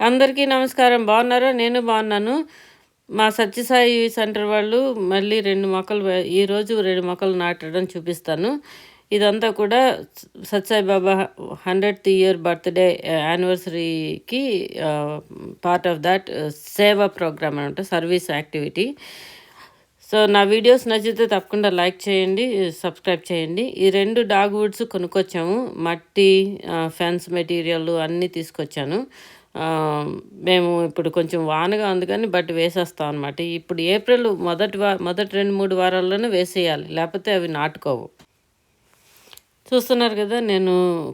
అందరికీ నమస్కారం. బాగున్నారా? నేను బాగున్నాను. మా సత్యసాయి సెంటర్ వాళ్ళు మళ్ళీ రెండు మొక్కలు ఈరోజు రెండు మొక్కలు నాటడం చూపిస్తాను. ఇదంతా కూడా Sathya Sai Baba hundredth year birthday యానివర్సరీకి part of that seva program అనమాట సర్వీస్ యాక్టివిటీ. సో నా వీడియోస్ నచ్చితే తప్పకుండా లైక్ చేయండి సబ్స్క్రైబ్ చేయండి. ఈ రెండు డాగ్ వుడ్స్ కొనుక్కొచ్చాము మట్టి ఫెన్స్ మెటీరియల్ అన్నీ తీసుకొచ్చాను. మేము ఇప్పుడు కొంచెం వానగా ఉంది కానీ బట్ వేసేస్తాం అనమాట ఇప్పుడు ఏప్రిల్ మొదటి వా మొదటి రెండు మూడు వారాల్లోనే వేసేయాలి. లేకపోతే అవి నాటుకోవు. చూస్తున్నారు కదా నేను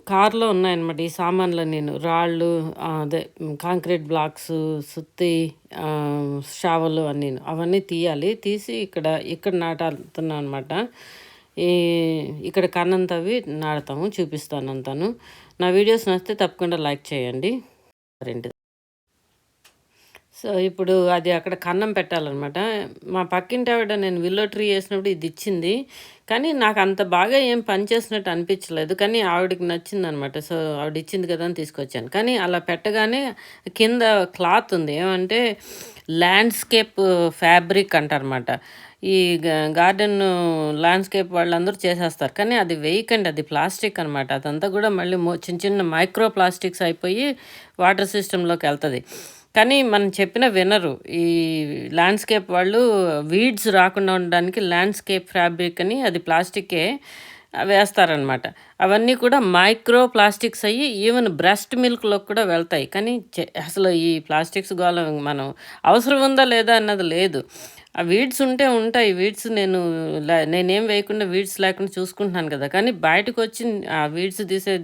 కార్లో ఉన్నాయన్నమాట ఈ సామాన్లు నేను. రాళ్ళు అదే కాంక్రీట్ బ్లాక్స్ సుత్తి ఆ, షావలు అన్నీ అవన్నీ తీయాలి. తీసి ఇక్కడ ఇక్కడ నాటుతున్నాను అనమాట ఈ ఇక్కడ కన్నంతవి నాడతాము చూపిస్తాను అంతాను. నా వీడియోస్ నచ్చితే తప్పకుండా లైక్ చేయండి. ரெண்டு సో ఇప్పుడు అది అక్కడ కన్నం పెట్టాలన్నమాట. మా పక్కింటి ఆవిడ నేను విల్లో ట్రీ వేసినప్పుడు ఇది ఇచ్చింది. కానీ నాకు అంత బాగా ఏం పని చేసినట్టు అనిపించలేదు. కానీ ఆవిడకి నచ్చింది అనమాట సో ఆవిడ ఇచ్చింది కదా అని తీసుకొచ్చాను. కానీ అలా పెట్టగానే కింద క్లాత్ ఉంది. ఏమంటే ల్యాండ్స్కేప్ ఫ్యాబ్రిక్ అంటారన్నమాట. ఈ గార్డెన్ ల్యాండ్స్కేప్ వాళ్ళందరూ చేసేస్తారు. కానీ అది వేయకండి. అది ప్లాస్టిక్ అనమాట అదంతా కూడా మళ్ళీ చిన్న చిన్న మైక్రో ప్లాస్టిక్స్ అయిపోయి వాటర్ సిస్టంలోకి వెళ్తుంది. కానీ మనం చెప్పిన వినరు. ఈ ల్యాండ్స్కేప్ వాళ్ళు వీడ్స్ రాకుండా ఉండడానికి ల్యాండ్స్కేప్ ఫ్యాబ్రిక్ అని అది ప్లాస్టికే వేస్తారనమాట అవన్నీ కూడా మైక్రో ప్లాస్టిక్స్ అయ్యి ఈవెన్ బ్రెస్ట్ మిల్క్లో కూడా వెళ్తాయి. కానీ అసలు ఈ ప్లాస్టిక్స్ గోళం మనం అవసరం ఉందా లేదా అన్నది లేదు. ఆ వీడ్స్ ఉంటే ఉంటాయి. వీడ్స్ నేను నేనేం వేయకుండా వీడ్స్ లేకుండా చూసుకుంటున్నాను కదా. కానీ బయటకు వచ్చి ఆ వీడ్స్ తీసే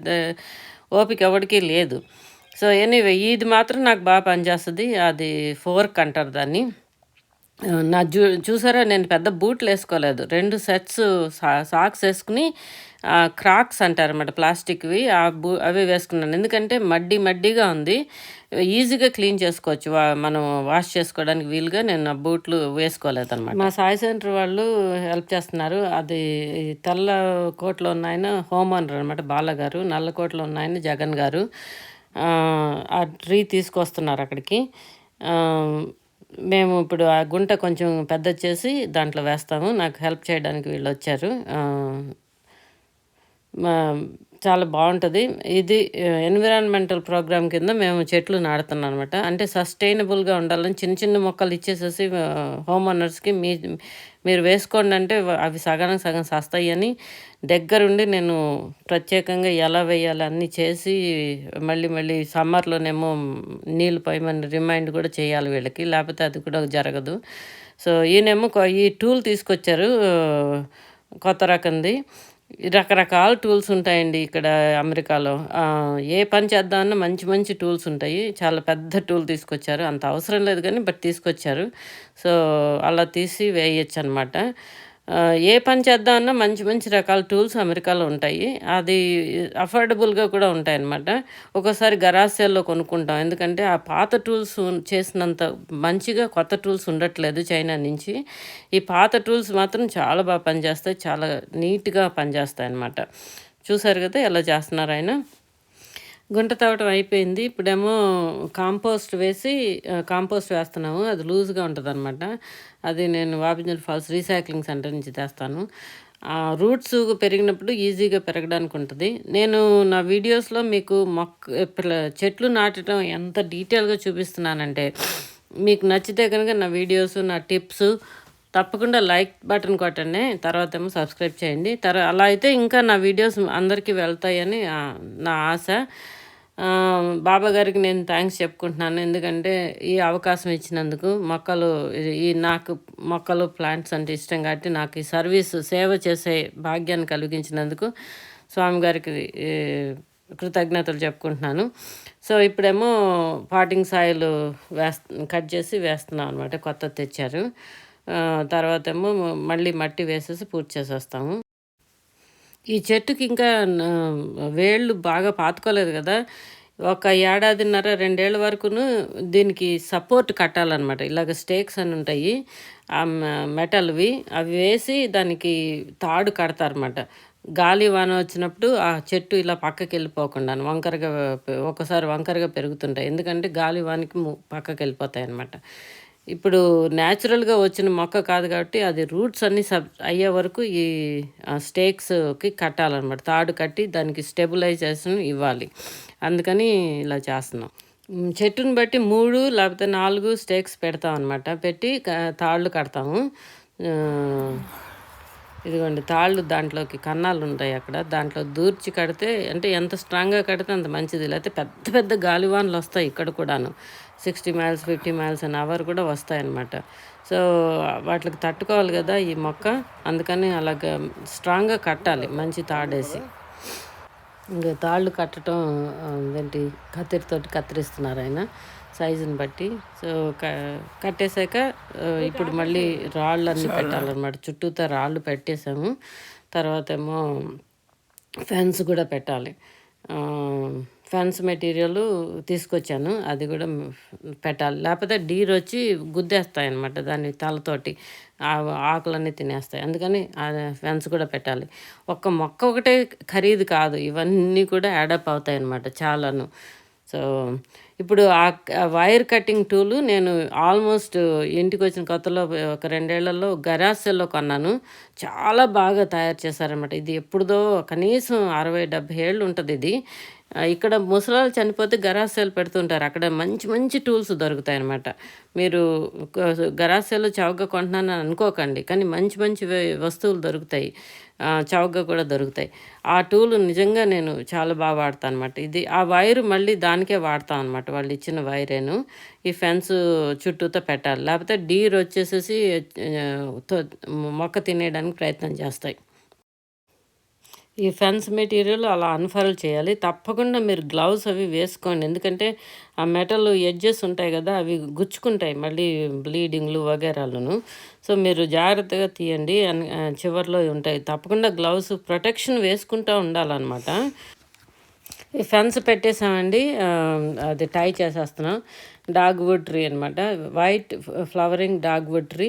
ఓపిక ఎవరికీ లేదు. సో ఎనీవే ఇది మాత్రం నాకు బాగా పనిచేస్తుంది. అది ఫోర్క్ అంటారు దాన్ని. నా చూ చూసారా నేను పెద్ద బూట్లు వేసుకోలేదు. రెండు సెట్స్ సా సాక్స్ వేసుకుని క్రాక్స్ అంటారు అనమాట ప్లాస్టిక్వి. ఆ బూ అవి వేసుకున్నాను. ఎందుకంటే మడ్డి మడ్డిగా ఉంది. ఈజీగా క్లీన్ చేసుకోవచ్చు. వా మనం వాష్ చేసుకోవడానికి వీలుగా నేను ఆ బూట్లు వేసుకోలేదు అనమాట మా సాయి సెంటర్ వాళ్ళు హెల్ప్ చేస్తున్నారు. అది తెల్ల కోట్లో ఉన్న ఆయన హోమ్ ఓనర్ అనమాట బాలగారు. నల్ల కోట్లో ఉన్న ఆయన జగన్ గారు. ఆ, ట్రీ తీసుకొస్తున్నారు అక్కడికి. మేము ఇప్పుడు ఆ గుంట కొంచెం పెద్ద చేసి దాంట్లో వేస్తాము. నాకు హెల్ప్ చేయడానికి వీళ్ళు వచ్చారు. చాలా బాగుంటుంది. ఇది ఎన్విరాన్మెంటల్ ప్రోగ్రామ్ కింద మేము చెట్లు నాడుతున్నాం అనమాట అంటే సస్టైనబుల్గా ఉండాలని చిన్న చిన్న మొక్కలు ఇచ్చేసేసి హోమ్ ఓనర్స్కి మీ మీరు వేసుకోండి అంటే అవి సగానికి సగం సస్తాయి అని దగ్గరుండి నేను ప్రత్యేకంగా ఎలా వేయాలి అన్నీ చేసి మళ్ళీ మళ్ళీ సమ్మర్లోనేమో నీళ్ళు పోయమని రిమైండ్ కూడా చేయాలి వీళ్ళకి. లేకపోతే అది కూడా జరగదు. సో ఈయనేమో ఈ టూల్ తీసుకొచ్చారు కొత్త రకంది. రకరకాల టూల్స్ ఉంటాయండి ఇక్కడ అమెరికాలో. ఏ పని చేద్దామన్నా మంచి మంచి టూల్స్ ఉంటాయి. చాలా పెద్ద టూల్ తీసుకొచ్చారు. అంత అవసరం లేదు కానీ బట్ తీసుకొచ్చారు. సో అలా తీసి వేయచ్చు అనమాట ఏ పని చేద్దామన్నా మంచి మంచి రకాల టూల్స్ అమెరికాలో ఉంటాయి. అది అఫోర్డబుల్గా కూడా ఉంటాయి అన్నమాట ఒక్కోసారి గరాసేల్లో కొనుక్కుంటాం. ఎందుకంటే ఆ పాత టూల్స్ చేసినంత మంచిగా కొత్త టూల్స్ ఉండట్లేదు చైనా నుంచి. ఈ పాత టూల్స్ మాత్రం చాలా బాగా పనిచేస్తాయి. చాలా నీట్గా పనిచేస్తాయి అన్నమాట చూసారు కదా ఎలా చేస్తున్నారు ఆయన? గుంట తవ్వటం అయిపోయింది. ఇప్పుడేమో కాంపోస్ట్ వేసి కాంపోస్ట్ వేస్తున్నాము. అది లూజ్గా ఉంటుంది అనమాట అది నేను వాబిజన్ ఫాల్స్ రీసైక్లింగ్ సెంటర్ నుంచి తెస్తాను. ఆ, రూట్స్ పెరిగినప్పుడు ఈజీగా పెరగడానికి ఉంటుంది. నేను నా వీడియోస్లో మీకు మొక్క చెట్లు నాటడం ఎంత డీటెయిల్గా చూపిస్తున్నానంటే మీకు నచ్చితే కనుక నా వీడియోస్ నా టిప్స్ తప్పకుండా లైక్ బటన్ కొట్టండి. తర్వాత ఏమో సబ్స్క్రైబ్ చేయండి. తర్వాత అలా అయితే ఇంకా నా వీడియోస్ అందరికీ వెళ్తాయని నా ఆశ. బాబా గారికి నేను థ్యాంక్స్ చెప్పుకుంటున్నాను. ఎందుకంటే ఈ అవకాశం ఇచ్చినందుకు మొక్కలు ఈ- నాకు మొక్కలు ప్లాంట్స్ అంటే ఇష్టం కాబట్టి నాకు ఈ సర్వీస్ సేవ చేసే భాగ్యాన్ని కలిగించినందుకు స్వామి గారికి కృతజ్ఞతలు చెప్పుకుంటున్నాను. సో ఇప్పుడేమో పాటింగ్ సాయిల్ వేస్త కట్ చేసి వేస్తున్నాం అనమాట కొత్త తెచ్చారు. తర్వాత ఏమో మళ్ళీ మట్టి వేసేసి పూర్తి చేసేస్తాము. ఈ చెట్టుకి ఇంకా వేళ్ళు బాగా పాతుకోలేదు కదా. ఒక ఏడాదిన్నర రెండేళ్ళ వరకును దీనికి సపోర్ట్ కట్టాలన్నమాట. ఇలాగ స్టేక్స్ అని ఉంటాయి ఆ మె- మెటల్వి అవి వేసి దానికి తాడు కడతారన్నమాట. గాలి వాన వచ్చినప్పుడు ఆ చెట్టు ఇలా పక్కకి వెళ్ళిపోకుండా వంకరగా ఒకసారి వంకరగా పెరుగుతుంటాయి. ఎందుకంటే గాలి వానికి పక్కకి వెళ్ళిపోతాయి అన్నమాట ఇప్పుడు న్యాచురల్గా వచ్చిన మొక్క కాదు కాబట్టి అది రూట్స్ అన్నీ సబ్ అయ్యే వరకు ఈ స్టేక్స్కి కట్టాలన్నమాట. తాడు కట్టి దానికి స్టెబిలైజేషన్ ఇవ్వాలి. అందుకని ఇలా చేస్తున్నాం. చెట్టుని బట్టి మూడు లేకపోతే నాలుగు స్టేక్స్ పెడతాం అనమాట పెట్టి తాళ్ళు కడతాము. ఇదిగోండి తాళ్ళు దాంట్లోకి కన్నాలు ఉంటాయి అక్కడ. దాంట్లో దూర్చి కడితే అంటే ఎంత స్ట్రాంగ్గా కడితే అంత మంచిది. లేకపోతే పెద్ద పెద్ద గాలివాన్లు వస్తాయి ఇక్కడ కూడాను. Sixty miles fifty miles an hour కూడా వస్తాయన్నమాట సో వాటికి తట్టుకోవాలి కదా ఈ మొక్క. అందుకని అలాగ స్ట్రాంగ్గా కట్టాలి మంచి తాడేసి. ఇంకా తాళ్ళు కట్టడం ఏంటి కత్తిరితోటి కత్తిరిస్తున్నారు ఆయన. సైజుని బట్టి. సో క కట్టేశాక ఇప్పుడు మళ్ళీ రాళ్ళు అన్నీ పెట్టాలన్నమాట. చుట్టూతో రాళ్ళు పెట్టేసాము. తర్వాత ఏమో ఫెన్స్ కూడా పెట్టాలి. ఫెన్స్ మెటీరియల్ తీసుకొచ్చాను. అది కూడా పెట్టాలి. లేకపోతే డీర్ వచ్చి గుద్దేస్తాయి అనమాట దాని తలతోటి ఆకులన్నీ తినేస్తాయి. అందుకని ఫెన్స్ కూడా పెట్టాలి. ఒక్క మొక్క ఒకటే ఖరీదు కాదు. ఇవన్నీ కూడా యాడప్ అవుతాయి అనమాట చాలాను. సో ఇప్పుడు ఆ వైర్ కటింగ్ టూలు నేను ఆల్మోస్ట్ ఇంటికి వచ్చిన కొత్తలో ఒక రెండేళ్ళలో గరాసెల్లో కొన్నాను. చాలా బాగా తయారు చేశారనమాట ఇది ఎప్పుడుదో కనీసం అరవై డెబ్బై ఏళ్ళు ఉంటుంది ఇది. ఇక్కడ ముసలాలు చనిపోతే గరాసేలు పెడుతుంటారు. అక్కడ మంచి మంచి టూల్స్ దొరుకుతాయి అనమాట మీరు గరాసేలు చౌకగా కొంటున్నాను అనుకోకండి. కానీ మంచి మంచి వస్తువులు దొరుకుతాయి. చౌకగా కూడా దొరుకుతాయి. ఆ టూల్ నిజంగా నేను చాలా బాగా వాడతాను అనమాట ఇది ఆ వైర్ మళ్ళీ దానికే వాడతాను అనమాట వాళ్ళు ఇచ్చిన వైరేను. ఈ ఫెన్స్ చుట్టూతో పెట్టాలి. లేకపోతే డీర్ వచ్చేసేసి మొక్క తినేయడానికి ప్రయత్నం చేస్తాయి. ఈ ఫెన్స్ మెటీరియల్ అలా అన్ఫర్ల్ చేయాలి. తప్పకుండా మీరు గ్లౌస్ అవి వేసుకోండి. ఎందుకంటే ఆ మెటల్ ఎడ్జెస్ ఉంటాయి కదా అవి గుచ్చుకుంటాయి మళ్ళీ బ్లీడింగ్లు వగేరాలను. సో మీరు జాగ్రత్తగా తీయండి. చివరిలో ఉంటాయి. తప్పకుండా గ్లౌస్ ప్రొటెక్షన్ వేసుకుంటూ ఉండాలన్నమాట. ఈ ఫెన్స్ పెట్టేసామండి అది టై చేసేస్తున్నాం. డాగ్ వుడ్ ట్రీ అనమాట white flowering dogwood tree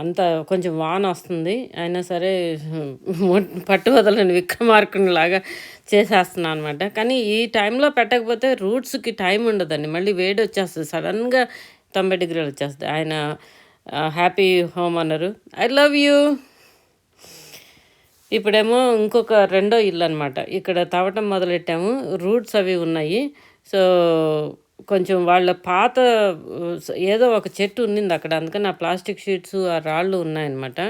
అంత కొంచెం వాన్ వస్తుంది. అయినా సరే పట్టు వదలని విక్రమార్కుని లాగా చేసేస్తున్నాను అనమాట కానీ ఈ టైంలో పెట్టకపోతే రూట్స్కి టైం ఉండదండి. మళ్ళీ వేడి వచ్చేస్తుంది. సడన్గా తొంభై డిగ్రీలు వచ్చేస్తుంది. ఆయన హ్యాపీ హోమ్ అన్నారు. ఐ లవ్ యూ ఇప్పుడేమో ఇంకొక రెండో ఇల్లు అనమాట ఇక్కడ తవ్వటం మొదలెట్టాము. రూట్స్ అవి ఉన్నాయి. సో కొంచెం వాళ్ళ పాత ఏదో ఒక చెట్టు ఉన్నింది అక్కడ. అందుకని ఆ ప్లాస్టిక్ షీట్స్ ఆ రాళ్ళు ఉన్నాయన్నమాట.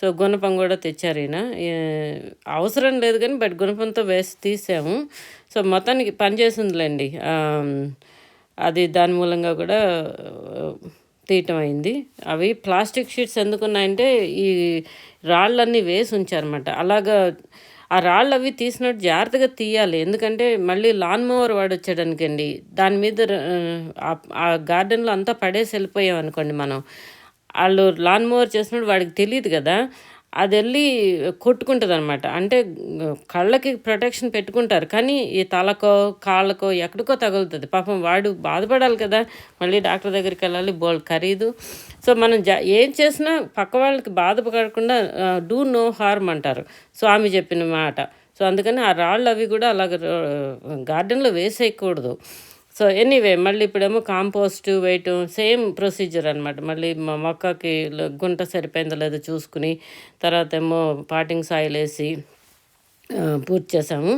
సో గుణపం కూడా తెచ్చారు ఈయన. అవసరం లేదు కానీ బట్ గుణపంతో వేసి తీసాము. సో మొత్తానికి పనిచేసిందిలేండి. అది దాని మూలంగా కూడా తీయటం అయింది అవి ప్లాస్టిక్ షీట్స్ ఎందుకున్నాయంటే ఈ రాళ్ళన్నీ వేసి ఉంచారన్నమాట అలాగా ఆ రాళ్ళు అవి తీసినట్టు జాగ్రత్తగా తీయాలి. ఎందుకంటే మళ్ళీ లాన్ మోవర్ వాడు వచ్చాడనుకోండి దాని మీద ఆ గార్డెన్లో అంతా పడేసి వెళ్ళిపోయాం అనుకోండి మనం. వాళ్ళు లాన్ మోవర్ చేసినప్పుడు వాడికి తెలియదు కదా. అది వెళ్ళి కొట్టుకుంటుంది అనమాట అంటే కళ్ళకి ప్రొటెక్షన్ పెట్టుకుంటారు. కానీ ఈ తలకో కాళ్ళకో ఎక్కడికో తగులుతుంది. పాపం వాడు బాధపడాలి కదా. మళ్ళీ డాక్టర్ దగ్గరికి వెళ్ళాలి బోల్ ఖరీదు. సో మనం జా ఏం చేసినా పక్క వాళ్ళకి బాధపడకుండా డూ నో హార్మ్ అంటారు. స్వామి చెప్పిన మాట. సో అందుకని ఆ రాళ్ళు అవి కూడా అలాగ గార్డెన్లో వేసేయకూడదు. సో ఎనీవే మళ్ళీ ఇప్పుడేమో కాంపోస్ట్ వేయటం సేమ్ ప్రొసీజర్ అనమాట మళ్ళీ మా మొక్కకి గుంట సరిపోయిందో లేదో చూసుకుని తర్వాత ఏమో పాటింగ్ సాయిల్ వేసి పూర్తి చేసాము.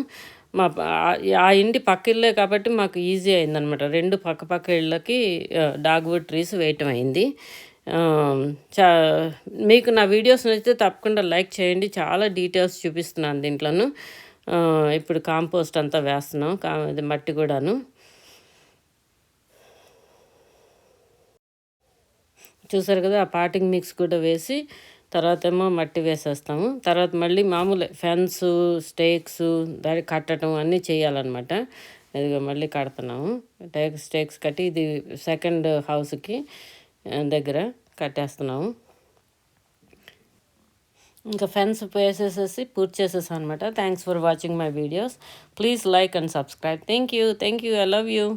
మా ఆ ఇంటి పక్క ఇల్లే కాబట్టి మాకు ఈజీ అయిందనమాట రెండు పక్క పక్క ఇళ్ళకి డాగ్వుడ్ ట్రీస్ వేయటం అయింది. చా మీకు నా వీడియోస్ నచ్చితే తప్పకుండా లైక్ చేయండి. చాలా డీటెయిల్స్ చూపిస్తున్నాను దీంట్లోనూ. ఇప్పుడు కాంపోస్ట్ అంతా వేస్తున్నాం. కా మట్టి కూడాను. చూసారు కదా ఆ పాటింగ్ మిక్స్ కూడా వేసి తర్వాత ఏమో మట్టి వేసేస్తాము. తర్వాత మళ్ళీ మామూలు ఫెన్స్ స్టేక్స్ దాన్ని కట్టడం అన్నీ చేయాలన్నమాట. ఇదిగో మళ్ళీ కడుతున్నాము. టేక్ స్టేక్స్ కట్టి ఇది సెకండ్ హౌస్కి దగ్గర కట్టేస్తున్నాము. ఇంకా ఫెన్స్ వేసేసేసి పూర్తి చేసేసాను అనమాట thanks for watching my videos please like and subscribe thank you thank you I love you